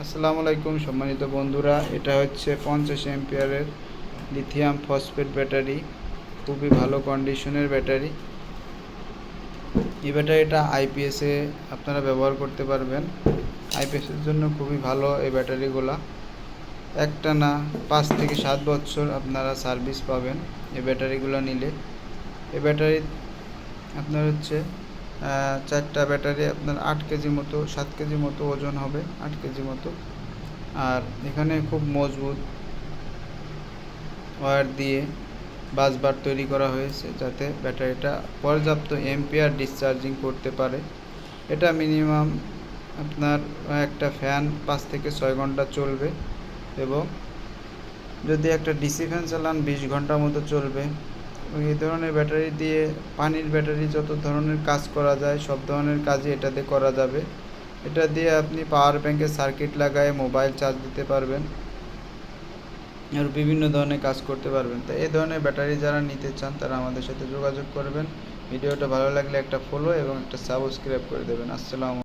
আসসালামু আলাইকুম সম্মানিত বন্ধুরা, এটা হচ্ছে পঞ্চাশ এম্পিয়ারের লিথিয়াম ফসফেট ব্যাটারি, খুবই ভালো কন্ডিশনের ব্যাটারি। এই ব্যাটারিটা আইপিএসে আপনারা ব্যবহার করতে পারবেন। আইপিএসের জন্য খুবই ভালো এই ব্যাটারিগুলা। একটা না পাঁচ থেকে সাত বছর আপনারা সার্ভিস পাবেন এই ব্যাটারিগুলো নিলে। এই ব্যাটারি আপনার হচ্ছে চারটা ব্যাটারি আপনার আট কেজি মতো, সাত কেজি মতো ওজন হবে, আট কেজি মতো। আর এখানে খুব মজবুত ওয়্যার দিয়ে বাসবার তৈরি করা হয়েছে যাতে ব্যাটারিটা পর্যাপ্ত এম্পিয়ার ডিসচার্জিং করতে পারে। এটা মিনিমাম আপনার একটা ফ্যান পাঁচ থেকে ছয় ঘণ্টা চলবে এবং যদি একটা ডিসি ফ্যান চালান বিশ ঘণ্টা মতো চলবে এই ধরনের ব্যাটারি দিয়ে পানির ব্যাটারি যত ধরনের কাজ করা যায়, সব ধরনের কাজই এটাতে করা যাবে। এটা দিয়ে আপনি পাওয়ার ব্যাংকের সার্কিট লাগায় মোবাইল চার্জ দিতে পারবেন। আর বিভিন্ন ধরনের কাজ করতে পারবেন। তো এই ধরনের ব্যাটারি যারা নিতে চান, তারা আমাদের সাথে যোগাযোগ করবেন। ভিডিওটা ভালো লাগলে একটা ফলো এবং একটা সাবস্ক্রাইব করে দেবেন। আসসালামু